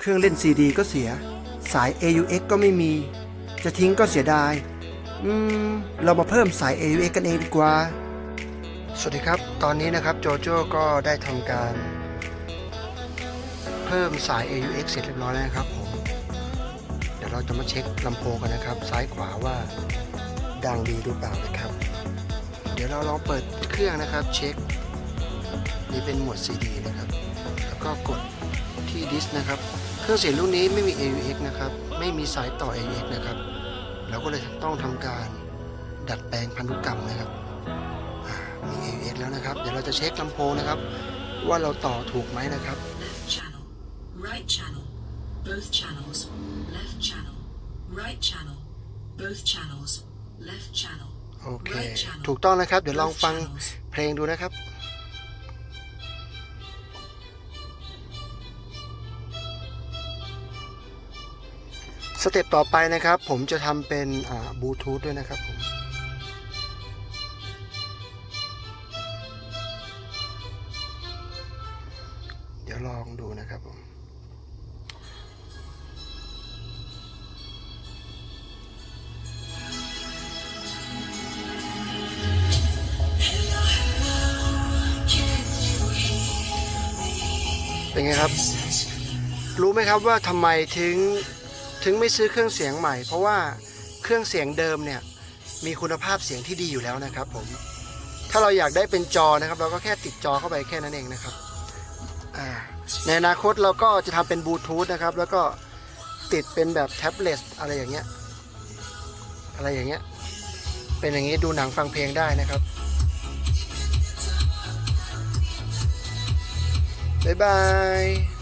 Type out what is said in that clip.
เครื่องเล่นซีดีก็เสีย สาย AUX ก็ไม่มี จะทิ้งก็เสียดาย อืม เรามาเพิ่มสาย AUX กันเองดีกว่า สวัสดีครับ ตอนนี้นะครับโจโจ้ก็ได้ทำการ เพิ่มสาย AUX เสร็จเรียบร้อยแล้วนะครับผม เดี๋ยวเราจะมาเช็คลำโพงกันนะครับ ซ้ายขวาว่าดังดีหรือเปล่านะครับ เดี๋ยวเราลองเปิดเครื่องนะครับเช็ค นี่เป็นหมวด CD นะครับ แล้วก็กด ที่ดิสนะครับเครื่องเสียงรุ่นนี้ไม่มี AUX นะครับไม่มีสายต่อ AUX นะครับเราก็เลยต้องทำการดัดแปลงพันธุกรรมนะครับอ่ามี AUX แล้วนะครับ เดี๋ยวเราจะเช็คลำโพงนะครับ ว่าเราต่อถูกไหมนะครับ Left channel, right channel, both channels, left channel, right channel, both channels, left channel, โอเค right channel, ถูกต้องนะครับ เดี๋ยวลอง both ฟัง channels. เพลงดูนะครับ สเต็ปต่อไปนะครับ ผมจะทำเป็นบลูทูธด้วยนะครับผมเดี๋ยวลองดูนะครับผมเป็นไงครับ รู้ไหมครับว่าทำไมถึง ถึงไม่ซื้อเครื่องเสียงใหม่ เพราะว่าเครื่องเสียงเดิมเนี่ยมีคุณภาพเสียงที่ดีอยู่แล้วนะครับผมถ้าเราอยากได้เป็นจอนะครับ เราก็แค่ติดจอเข้าไปแค่นั้นเองนะครับในอนาคตเราก็จะทำเป็นบลูทูธนะครับ แล้วก็ติดเป็นแบบแท็บเล็ตอะไรอย่างเงี้ยอะไรอย่างเงี้ยเป็นอย่างงี้ดูหนังฟังเพลงได้นะครับบ๊ายบาย